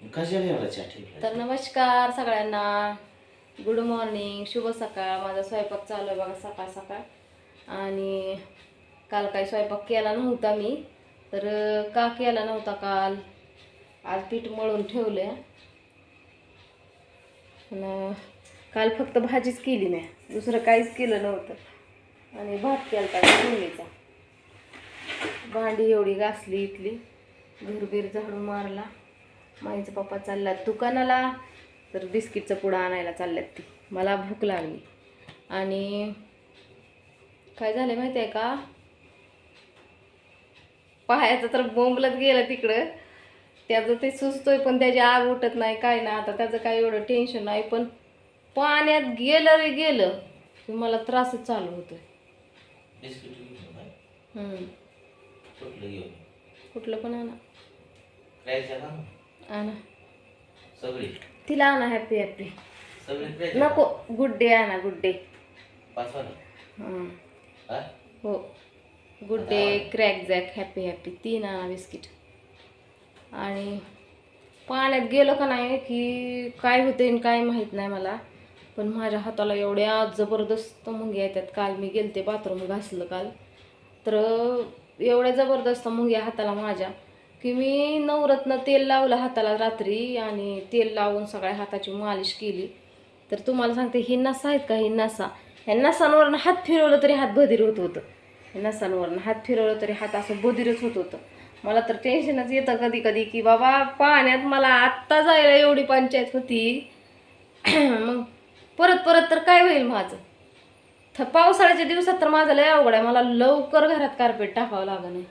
कशाला एवढा चहा ठेवला तर नमस्कार सगळ्यांना. गुड मॉर्निंग शुभ सकाळ. माझा स्वयंपाक चालू आहे बघा सकाळ सकाळ. आणि काल काही स्वयंपाक केला नव्हता मी. तर का केला नव्हता काल? आज पीठ मळून ठेवलं काल फक्त भाजीच केली नाही. दुसरं काहीच केलं नव्हतं. आणि भात केला मुलीचा भांडी एवढी घासली इथली. घरबीर झाडून मारला. माईचा पप्पा चालला दुकानाला तर बिस्किटचं पुडा आणायला चालल्यात ती. मला भूक लागली. आणि काय झालं माहिती आहे का? पायाचं तर बोंबलत गेलं तिकडं. त्याचं ते सुचतोय पण त्याची आग उठत नाही काय ना आता त्याचं काय एवढं टेन्शन नाही पण पाण्यात गेलं रे गेलं की मला त्रासच चालू होतोय. कुठलं पण आणा. आणा सगळी. तिला आणा हॅपी हॅपी सगळी नको गुड डे आणा गुड डे हां? Good day crack jack happy happy तीन आणा बिस्किट आणि पाण्यात गेलो का नाही की काय होते आणि काय माहीत नाही मला. पण माझ्या हाताला एवढ्या जबरदस्त मुंग्या येतात. काल मी गेलते बाथरूम घासलं काल. तर एवढ्या जबरदस्त मुंग्या हाताला माझ्या. की मी नवरत्न तेल लावलं हाताला रात्री आणि तेल लावून सगळ्या हाताची मालिश केली. तर तुम्हाला सांगते ही नसा आहेत का? ही नसा. ह्या नसांवरनं हात फिरवलं तरी हात बधीर होत होतं. नसांवरनं हात फिरवलं तरी हात असं बधीरच होत होतं. मला तर टेन्शनच येतं कधी कधी की बाबा पाण्यात मला आत्ता जायला एवढी पंचायत होती. मग परत परत तर काय होईल माझं? थ पावसाळ्याच्या दिवसात तर माझं लय अवघड आहे. मला लवकर घरात कार्पेट टाकावं लागत नाही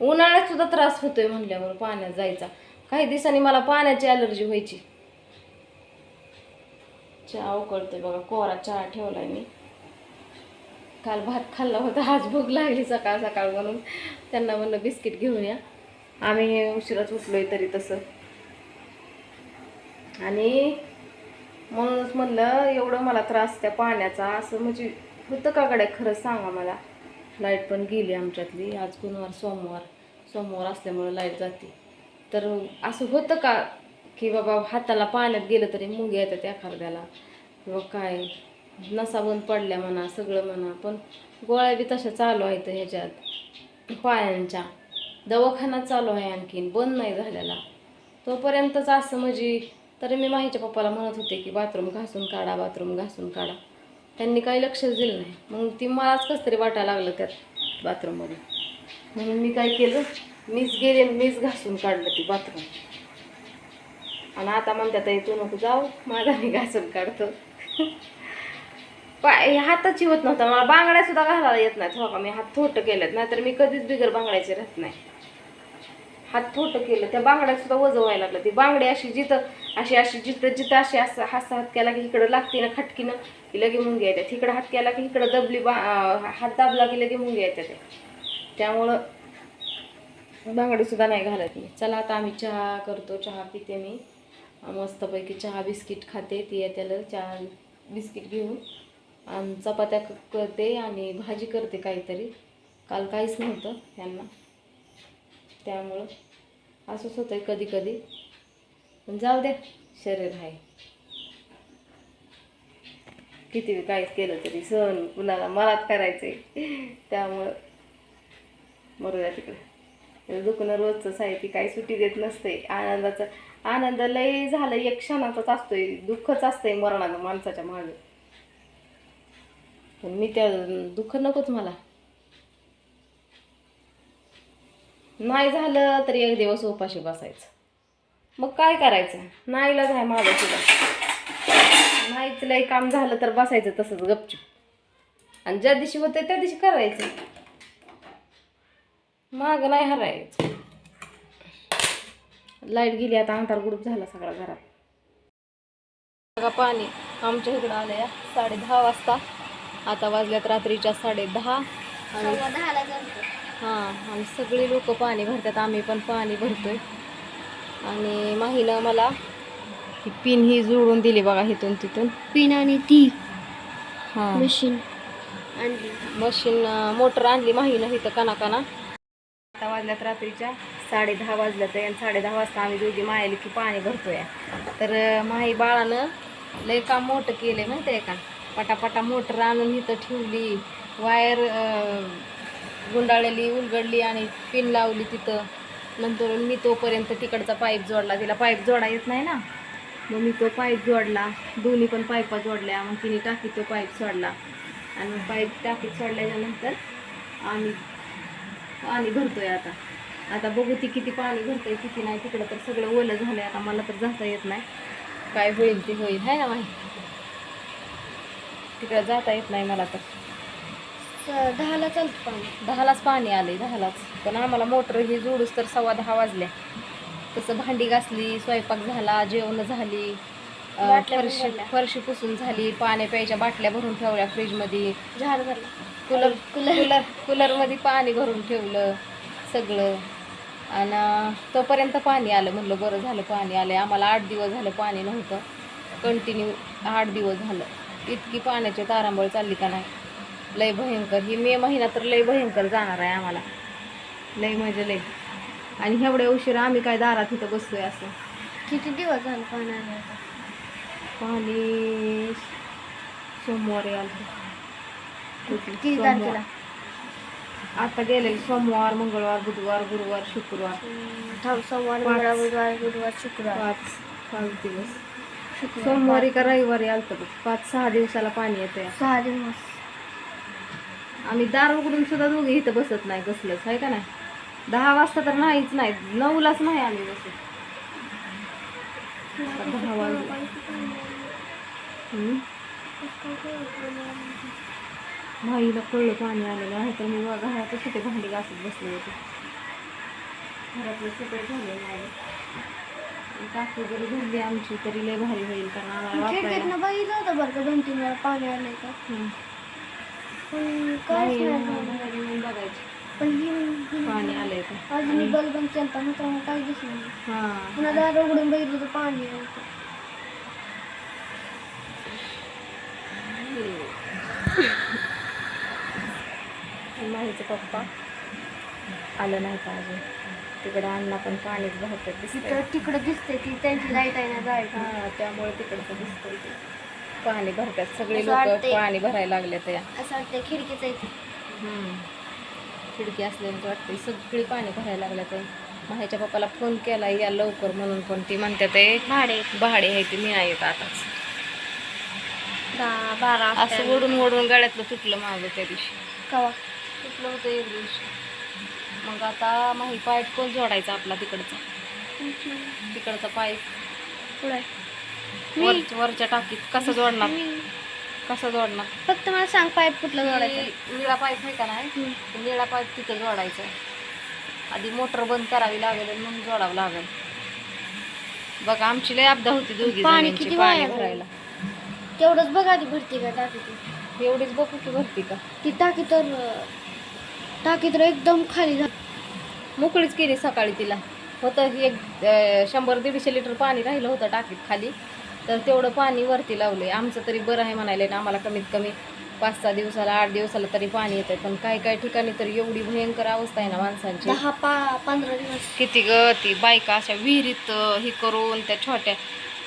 उन्हाळ्यात सुद्धा त्रास होतोय म्हणल्यावर पाण्यात जायचा. काही दिवसांनी मला पाण्याची ॲलर्जी व्हायची. चहा उकळते बघा कोरा चहा ठेवलाय मी. काल भात खाल्ला होता आज भूक लागली सकाळ सकाळ म्हणून. त्यांना म्हणलं बिस्किट घेऊन या. आम्ही उशिराच उठलोय तरी तसं. आणि म्हणूनच म्हणलं एवढं मला त्रास त्या पाण्याचा. असं म्हणजे होतं का गड्या? खरंच सांगा मला. लाइट पण गेली आमच्यातली. आज गुरुवार सोमवार. सोमवार असल्यामुळं लाइट जाते. तर असं होतं का की बाबा हाताला पाण्यात गेलं तरी मुंग्या येतात एखाद्याला? किंवा काय? नसा बंद पडल्या म्हणा सगळं म्हणा. पण गोळ्या बी तशा चालू आहेत ह्याच्यात. पायांच्या. दवाखाना चालू आहे आणखीन. बंद नाही झालेला. तोपर्यंतच असं म्हणजे तरी मी माहीच्या पप्पाला म्हणत होते की बाथरूम घासून काढा बाथरूम घासून काढा. त्यांनी काही लक्षच दिलं नाही. मग ती मलाच कसं तरी वाटायला लागलं त्यात बाथरूममध्ये म्हणून मी काय केलं मीच गेले मीच घासून काढलं ती बाथरूम आणि आता म्हणतात तू नको जाऊ माझा मी घासून काढतो. पाय हाताची होत नव्हता. मला बांगड्या सुद्धा घालायला येत नाहीत. हो का मी हात थोटं केल्यात नाहीतर मी कधीच बिगर बांगड्याचे राहत नाही. हात थोटं केलं त्या बांगड्या सुद्धा वजन व्हायला लागलं. ती बांगडी अशी जिथं अशी अशी जिथं जिथं अशी असं हात हात केला की इकडं लागते ना खटकीनं की लगे मुंग्या येतात इकडं हात केला की इकडं दबली बा हात दाबला की लगे मुंगी येतात त्या. त्यामुळं बांगडी सुद्धा नाही घालत मी. चला आता आम्ही चहा करतो चहा पिते मी. मस्तपैकी चहा बिस्किट खाते. ती येत्याला चहा बिस्किट घेऊन. आणि चपात्या करते आणि भाजी करते काहीतरी. काल काहीच नव्हतं त्यांना. त्यामुळं असंच होतंय कधी कधी. पण जाऊ द्या शरीर आहे. किती काय केलं तरी सण कुणाला मलाच करायचंय. त्यामुळं मरू द्या तिकडे. दुखणं रोजचंच आहे ती काही सुट्टी देत नसते. आनंदाचं आनंद लय झालं एक क्षणाचाच असतोय दुःखच असतंय मरणाचं माणसाच्या मागे. पण मी त्या दुःख नकोच मला. नाही झालं तरी एक दिवस उपाशी बसायचं. मग काय करायचं? नाहीलाच आहे माझं सुद्धा नाहीच लय काम झालं तर बसायचं तसंच गपचूप. आणि ज्या दिवशी होते त्या दिवशी करायचं. माग नाही हरायचं. लाइट गेली आता अंधार गुडूप झाला सगळा घरात. बघा पाणी आमच्या इकडं आलं या साडे दहा वाजता. आता वाजल्यात रात्रीच्या साडे दहा. आणि हां आणि सगळी लोक पाणी भरतात आम्ही पण पाणी भरतोय. आणि माहीनं मला ही पिन ही जोडून दिली बघा इथून तिथून. पिन आणि ती हां. मशीन. आणली. मशीन मोटर आणली माहीनं इथं काना काना आता वाजल्यात रात्रीच्या साडे दहा वाजलं तर आणि साडे दहा वाजता आम्ही दोघी मायली की पाणी भरतोय. तर माई बाळानं लय काम मोठं केलं माहिती आहे का? पटापटा मोटर आणून इथं ठेवली. वायर गुंडाळलेली उलगडली आणि पिन लावली तिथं. नंतर मी तोपर्यंत तिकडचा पाईप जोडला. तिला पाईप जोडा येत नाही ना? मग मी तो पाईप जोडला. दोन्ही पण पाईपा जोडल्या. मग तिने टाकी तो पाईप सोडला. आणि मग पाईप टाकीत सोडल्याच्यानंतर आम्ही पाणी भरतोय आता. आता बघू ती किती पाणी भरतोय किती नाही. तिकडं तर सगळं ओलं झालंय. आता मला तर जाता येत नाही. काय होईल ते होईल आहे ना माहिती तिकडं जाता येत नाही मला तर. दहाला चालतं पाणी. दहालाच पाणी आले दहालाच. पण आम्हाला मोटर ही जोडूस तर सव्वा दहा वाजल्या. तसं भांडी घासली स्वयंपाक झाला जेवण झाली अं, बाटल्या पण फरशी भरल्या. फरशी पुसून झाली पाण्या प्यायच्या बाटल्या भरून ठेवल्या फ्रीजमध्ये. झाड भरला. कूलर कूलर कूलरमध्ये पाणी भरून ठेवलं सगळं. आणि तोपर्यंत पाणी आलं. म्हणलं बरं झालं पाणी आलं आम्हाला आठ दिवस झालं पाणी नव्हतं. कंटिन्यू आठ दिवस झालं. इतकी पाण्याची तारांबळ चालली का नाही? लय भयंकर. ही मे महिना तर लय भयंकर जाणार आहे आम्हाला. लय म्हणजे लय. आणि एवढ्या उशिरा आम्ही काय दारात इथं बसतोय असं. किती दिवस झालं पाणी आलं पाणी सोमवारी आलं. आता गेलेले सोमवार मंगळवार बुधवार गुरुवार शुक्रवार. सोमवार. मंगळवार बुधवार गुरुवार शुक्रवार. पाच पाच दिवस. सोमवारी का रविवारी आलतं बघ. पाच सहा दिवसाला पाणी येतंय. सहा दिवस. आम्ही दार उघडून सुद्धा दोघे इथं बसत नाही कसलंच आहे का नाही? दहा वाजता तर नाहीच नाही नऊलाच नाही आम्ही बसत. दहा हम्म. माईला कळलं पाणी आलेलं आहे तर मी बघा घरातच होते भांडी घासत बसले होते. घरातले सगळे झाले माझे टाकी जरी भरली आमची तरी लय भारी होईल कारण आम्हाला बरं का दोन तीन वेळा पाणी आलंय का. पण काय बघायचं. पण ही- पाणी आलंय का आज मी बल्ब बंद केलता मित्रांनो काय दिसलं नाही. हा. पुन्हा दार उघडून बघितलं तर पाणी नव्हतं माहीचं पप्पा आलं नाही का अजून. तिकडं अण्णा पण पाणीच भरतात दिसतंय. तिथं तिकडं दिसते ती त्यांची लाइट आहे ना जायचं हा त्यामुळे तिकडचं दिसतंय ते. पाणी भरतात. सगळे असं लोक वाटतंय. पाणी भरायला लागले त्या असं वाटतं खिडकीच आहे. खिडकी असल्याचं वाटतं सगळी पाणी भरायला लागल्या तर माह्याच्या पप्पाला फोन केला या लवकर म्हणून पण ती म्हणतात ते भाडे. भाडे आहे ते नाही येत आताच दहा बारा असं ओढून ओढून गाड्यातलं तुटलं मागं त्या दिवशी. कवा? तुटलं होतं एक दिवशी. मग आता माही पाईप कोण जोडायचा आपला तिकडचा. तिकडचा पाईप पुढे. वर वरच्या टाकीत कसं जोडणार? कसं जोडणार? फक्त मला सांग पाईप कुठलं जोडायचं? निळा पाईप आहे का नाही? निळा पाईप तिथं जोडायचा. आधी मोटर बंद करावी लागेल आणि मग जोडावं लागेल. बघा आमची लय अपदा होती दोघी पाणी किती पाणी भरायला. तेवढंच बघा आधी भरती का टाकी ती. एवढीच बघू की भरती का? ती टाकी तर टाकी तर एकदम खाली झाली. मोकळीच केली सकाळी तिला. होतं एक शंभर दीडशे लिटर पाणी राहिलं होतं टाकीत खाली. तर तेवढं पाणी वरती लावलंय. आमचं तरी बरं आहे म्हणायला ना आम्हाला कमीत कमी पाच सहा दिवसाला आठ दिवसाला तरी पाणी येतंय. पण काही काही ठिकाणी तर एवढी भयंकर अवस्था आहे ना माणसांची. दहा पा पंधरा दिवस. किती ग ती बायका अशा विहिरीत हे करून त्या छोट्या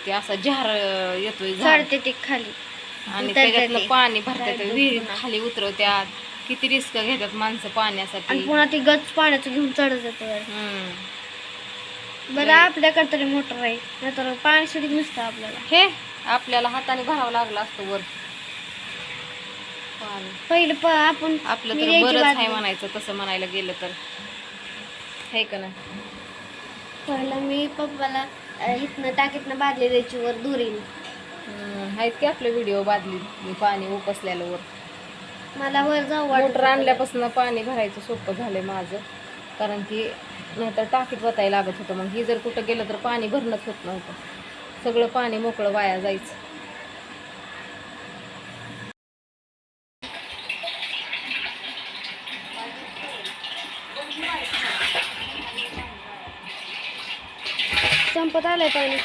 ते असं अं, येतोय झाड चढते ते खाली. आणि त्याच्यातलं ते. पाणी भरतात विहिरीत. खाली उतरवत्यात. किती रिस्क घेतात माणसं आणि पाण्यासाठी पुन्हा ती गच पाण्याचं घेऊन चढत जातं. हम्म. बरं आपल्याकडे तरी मोटर आहे. नाहीतर पाणी सुटी नसतं आपल्याला. हे आपल्याला हाताने भरावं लागलं असतं वर. पाणी. पहिलं प आपण आपलं तर बरंच आहे. म्हणायचं तसं म्हणायला गेलं तर. हे का नाही? पहिलं मी पप्पाला अं, इथनं टाकीतनं बादली द्यायची वर धुरीने आहेत की आपले व्हिडिओ बादली मी पाणी उपसल्यालं वर. मला वर जाऊ वाटत मोटर आणल्यापासून पाणी भरायचं सोपं झालंय माझं. कारण की नाहीतर टाकीत वतायला लागत होतं. मग ही जर कुठं गेलं तर पाणी भरणंच होत नव्हतं. सगळं पाणी मोकळं वाया जायचं. संपत आलंय पाणी.